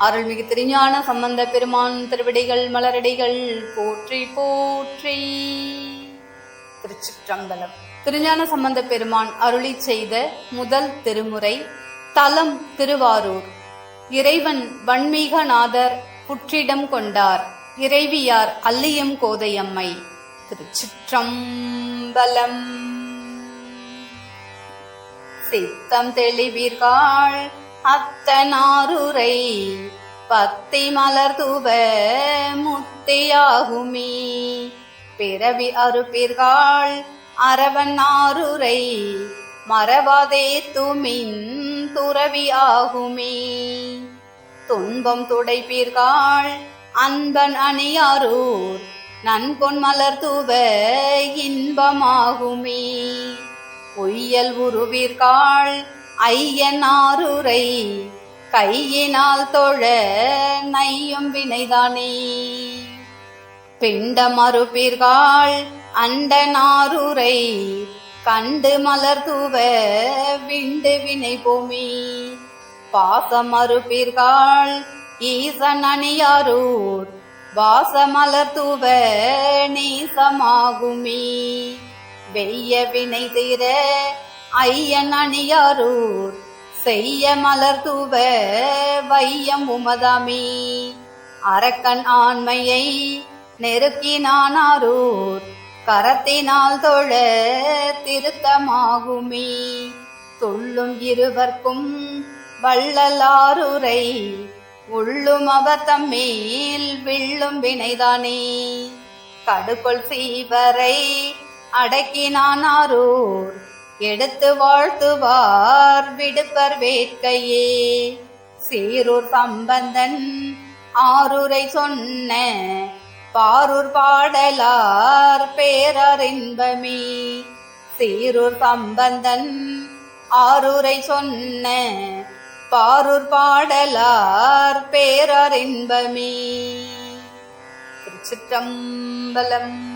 அருள்மிகு திருஞான சம்பந்த பெருமான் திருவிடைகள் மலரடிகள் போற்றி போற்றி. திருச்சிற்றம்பலம். திருஞான சம்பந்த பெருமான் அருளி செய்த முதல் திருமுறை தலம் திருவாரூர். இறைவன் வன்மீகநாதர் புற்றிடம் கொண்டார். இறைவியார் அல்லியம் கோதையம்மை. திருச்சிற்றம்பலம். சித்தம் தெளிவீர்கள் அத்தனாருரை. பத்தி மலர் தூவ முத்தையாகுமீ பிறவி அறுப்பீர்கள் அரவன் ஆறுரை மறவாதே துமின் துறவி ஆகுமே. துன்பம் துடைப்பீர்கள் அன்பன் அணியாரூர் நன்பொன் மலர் தூவ இன்பமாகுமே. பொய்யல் உருவீர்கள் ஐயன் ஆறுரை கையினால் தொழ நையும் வினைதானே. பிண்ட மறுபீர்கள் அண்டனாருரை கண்டு மலர் தூவ விண்டு வினை பூமி. பாசம் பாசமறுப்பீர்கள் ஈசன் அணியாரூர் வாசமலர் தூவ நீசமாகுமே. வெய்ய வினை தீர ஐயன் அணியாரூர் செய்ய மலர் தூவ வையம் உமதாமே. அரக்கன் ஆண்மையை நெருக்கினானாரூர் கரத்தினால் தொழ திருத்தமாகுமே. தொள்ளும் இருவர்க்கும் வள்ளலாருரை உள்ளும் அவர் தம்மேல் விள்ளும் வினைதானே. கடுகொள் சீவரை அடக்கினானாரூர் எடுத்து வாழ்த்துவார் விடுப்பர் வேட்கையே. சீரூர் சம்பந்தன் ஆரூரை சொன்ன பாரூர் பாடலார் பேரறின்பமே. சீரூர் சம்பந்தன் ஆரூரை சொன்ன பாரூர் பாடலார் பேரறின்பமே. திருச்சிற்றம்பலம்